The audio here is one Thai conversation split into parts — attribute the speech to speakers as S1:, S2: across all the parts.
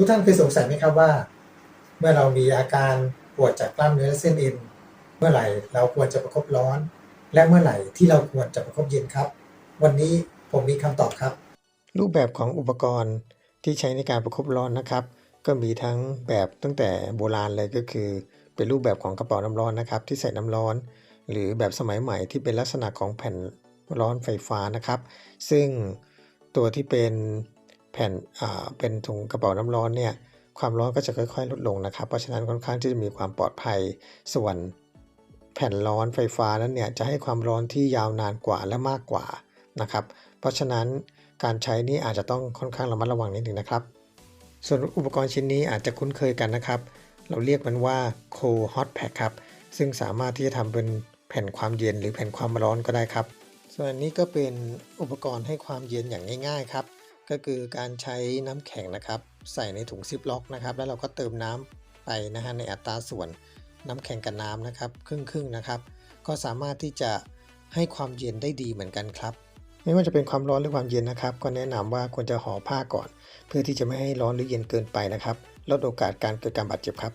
S1: ทุกท่านเคยสงสัยไหมครับว่า เมื่อเรามีอาการปวดจากกล้ามเนื้อเส้นเอ็นเมื่อไหร่เราควรจะประคบร้อน และเมื่อไหร่ที่เราควรจะประคบเย็นครับ วันนี้ผมมีคำตอบครับ รูปแบบของอุปกรณ์ที่ใช้ในการประคบร้อนนะครับ ก็มีทั้งแบบตั้งแต่โบราณเลยก็คือ เป็นรูปแบบของกระเป๋าน้ำร้อนนะครับ ที่ใส่น้ำร้อน หรือแบบสมัยใหม่ที่เป็นลักษณะของแผ่นร้อนไฟฟ้านะครับ ซึ่งตัวที่เป็น แผ่นเป็นถุงกระเป๋าน้ำร้อนเนี่ยความร้อนก็จะค่อย ๆ ลดลงนะครับ เพราะฉะนั้นค่อนข้างที่จะมีความปลอดภัย ส่วนแผ่นร้อนไฟฟ้านั้นเนี่ยจะให้ความร้อนที่ยาวนานกว่าและมากกว่านะครับ เพราะฉะนั้นการใช้นี่อาจจะต้องค่อนข้างระมัดระวังนิดหนึ่งนะครับ ส่วนอุปกรณ์ชิ้นนี้อาจจะคุ้นเคยกันนะครับ เราเรียกมันว่า Cold Hot Pack ครับ ซึ่งสามารถที่จะทำเป็นแผ่นความเย็นหรือแผ่นความร้อนก็ได้ครับ ส่วนนนี้ก็เป็นอุปกรณ์ให้ความเย็นอย่างง่าย ๆ ครับ ก็คือการใช้น้ำแข็งนะครับ ใส่ในถุงซิปล็อกนะครับ แล้วเราก็เติมน้ำไปนะฮะในอัตราส่วนน้ำแข็งกับน้ำนะครับครึ่งๆนะครับ ก็สามารถที่จะให้ความเย็นได้ดีเหมือนกันครับ ไม่ว่าจะเป็นความร้อนหรือความเย็นนะครับ ก็แนะนำว่าควรจะห่อผ้าก่อน เพื่อที่จะไม่ให้ร้อนหรือเย็นเกินไปนะครับลดโอกาสการเกิดการบาดเจ็บครับ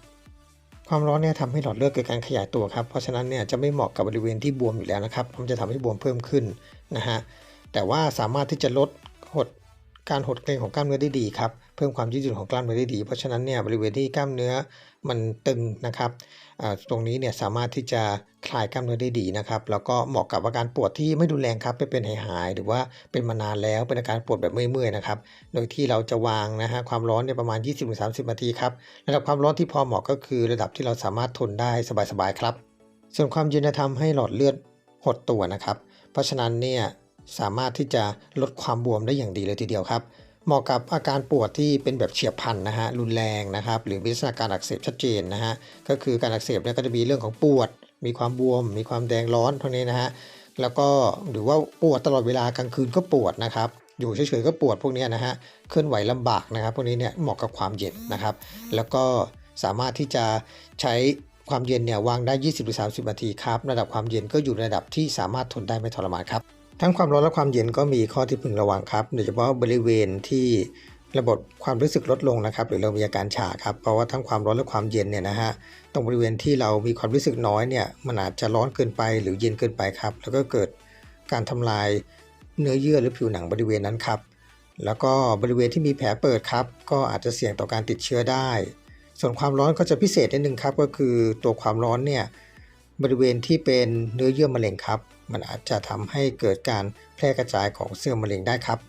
S1: ความร้อนเนี่ยทำให้หลอดเลือดเกิดการขยายตัวครับเพราะฉะนั้นเนี่ยจะไม่เหมาะกับบริเวณที่บวมอยู่แล้วนะครับมันจะทำให้บวมเพิ่มขึ้นนะฮะแต่ว่าสามารถที่จะลดหด การหดเกร็งของกล้ามเนื้อได้ดีครับ เพิ่มความยืดหยุ่นของกล้ามเนื้อได้ดี เพราะฉะนั้นเนี่ยบริเวณที่กล้ามเนื้อมันตึงนะครับตรงนี้เนี่ยสามารถที่จะคลายกล้ามเนื้อได้ดีนะครับ แล้วก็เหมาะกับอาการปวดที่ไม่รุนแรงครับไม่เป็นหายหายๆหรือว่าเป็นมานานแล้วเป็นอาการปวดแบบเมื่อยๆนะครับ โดยที่เราจะวางนะฮะความร้อนเนี่ยประมาณ 20-30 นาทีครับระดับความร้อนที่พอเหมาะก็คือ ระดับที่เราสามารถทนได้สบายๆครับ ส่วนความเย็นจะทำให้หลอดเลือดหดตัวนะครับ เพราะฉะนั้นเนี่ย สามารถที่จะลดความบวมได้อย่างดีเลยทีเดียวครับ เหมาะกับอาการปวดที่เป็นแบบเฉียบพลันนะฮะรุนแรงนะครับ หรือมีลักษณะการอักเสบชัดเจนนะฮะก็คือการอักเสบเนี่ยก็จะมีเรื่องของปวด มีความบวม มีความแดงร้อนพวกนี้นะฮะแล้วก็หรือว่าปวดตลอดเวลากลางคืนก็ปวดนะครับอยู่เฉยๆก็ปวดพวกนี้นะฮะเคลื่อนไหวลำบากนะครับ พวกนี้เนี่ยเหมาะกับความเย็นนะครับ แล้วก็สามารถที่จะใช้ความเย็นเนี่ยวางได้ 20-30นาทีครับ ระดับความเย็นก็อยู่ในระดับที่สามารถทนได้ไม่ทรมานครับ ทั้งความร้อนและความเย็นก็มีข้อที่พึงระวังครับ โดยเฉพาะบริเวณที่ระบบความรู้สึกลดลงนะครับ หรือเรามีอาการชาครับ เพราะว่าทั้งความร้อนและความเย็นเนี่ยนะฮะ ตรงบริเวณที่เรามีความรู้สึกน้อยเนี่ยมันอาจจะร้อนเกินไปหรือเย็นเกินไปครับ แล้วก็เกิดการทำลายเนื้อเยื่อหรือผิวหนังบริเวณนั้นครับ แล้วก็บริเวณที่มีแผลเปิดครับ ก็อาจจะเสี่ยงต่อการติดเชื้อได้ ส่วนความร้อนก็จะพิเศษนิดนึงครับ ก็คือตัวความร้อนเนี่ย บริเวณที่เป็นเนื้อเยื่อมะเร็งครับ มันอาจจะทำให้เกิดการแพร่กระจายของเซลล์มะเร็งได้ครับ